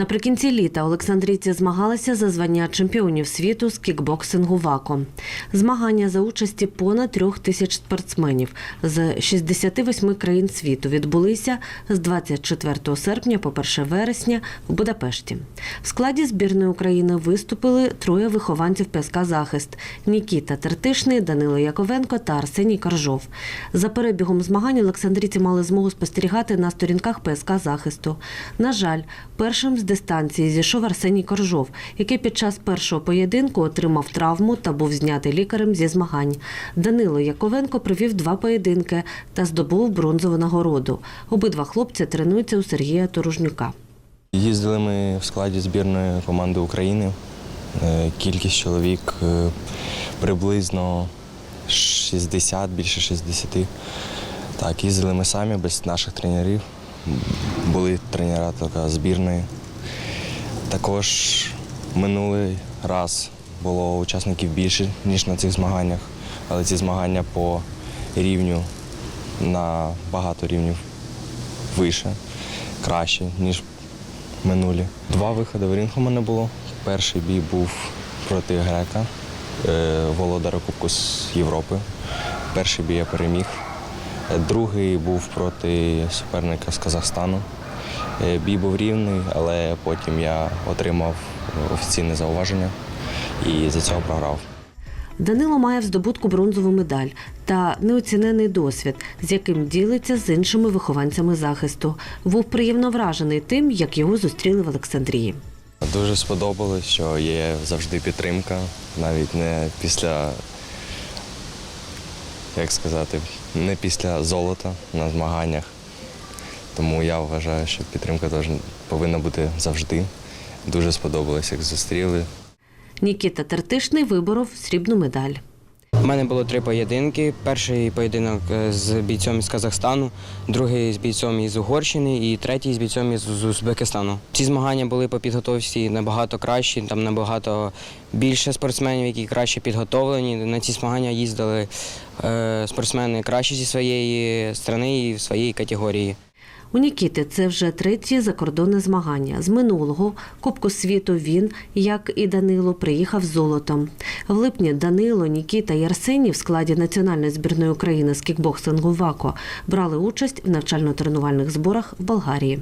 Наприкінці літа Олександрійці змагалися за звання чемпіонів світу з кікбоксингу ВАКО. Змагання за участі понад трьох тисяч спортсменів з 68 країн світу відбулися з 24 серпня по 1 вересня в Будапешті. В складі збірної України виступили троє вихованців ПСК Захист: Нікіта Тертишний, Данило Яковенко та Арсеній Каржов. За перебігом змагань Олександрійці мали змогу спостерігати на сторінках ПСК захисту. На жаль, першим з дистанції зійшов Арсеній Коржов, який під час першого поєдинку отримав травму та був знятий лікарем зі змагань. Данило Яковенко провів два поєдинки та здобув бронзову нагороду. Обидва хлопці тренуються у Сергія Торужнюка. Їздили ми в складі збірної команди України. Е, Кількість чоловік е, приблизно 60, більше 60. Так, їздили ми самі без наших тренерів. Були тренера збірної. Також минулий раз було учасників більше, ніж на цих змаганнях, але ці змагання по рівню на багато рівнів вище, краще, ніж минулі. Два виходи в ринг у мене було. Перший бій був проти грека, е, володара Кубку з Європи. Перший бій я переміг. Другий був проти суперника з Казахстану. Е, Бій був рівний, але потім я отримав офіційне зауваження і за цього програв. Данило має в здобутку бронзову медаль та неоцінений досвід, з яким ділиться з іншими вихованцями захисту. Був приємно вражений тим, як його зустріли в Олександрії. Дуже сподобалось, що є завжди підтримка, навіть не після, як сказати, не після золота на змаганнях. Тому я вважаю, що підтримка повинна бути завжди. Дуже сподобалось, як зустріли. Нікіта Тертишний виборов срібну медаль. У мене було три поєдинки. Перший поєдинок е, з бійцем із Казахстану, другий з бійцем із Угорщини і третій з бійцем із Узбекистану. Ці змагання були по підготовці набагато кращі, там набагато більше спортсменів, які краще підготовлені. На ці змагання їздили е, спортсмени кращі зі своєї країни і в своїй категорії. У Нікіти це вже третє закордонне змагання. З минулого Кубку світу він, як і Данило, приїхав золотом. В липні Данило, Нікіта і Арсеній в складі національної збірної України з кікбоксингу ВАКО брали участь в навчально-тренувальних зборах в Болгарії.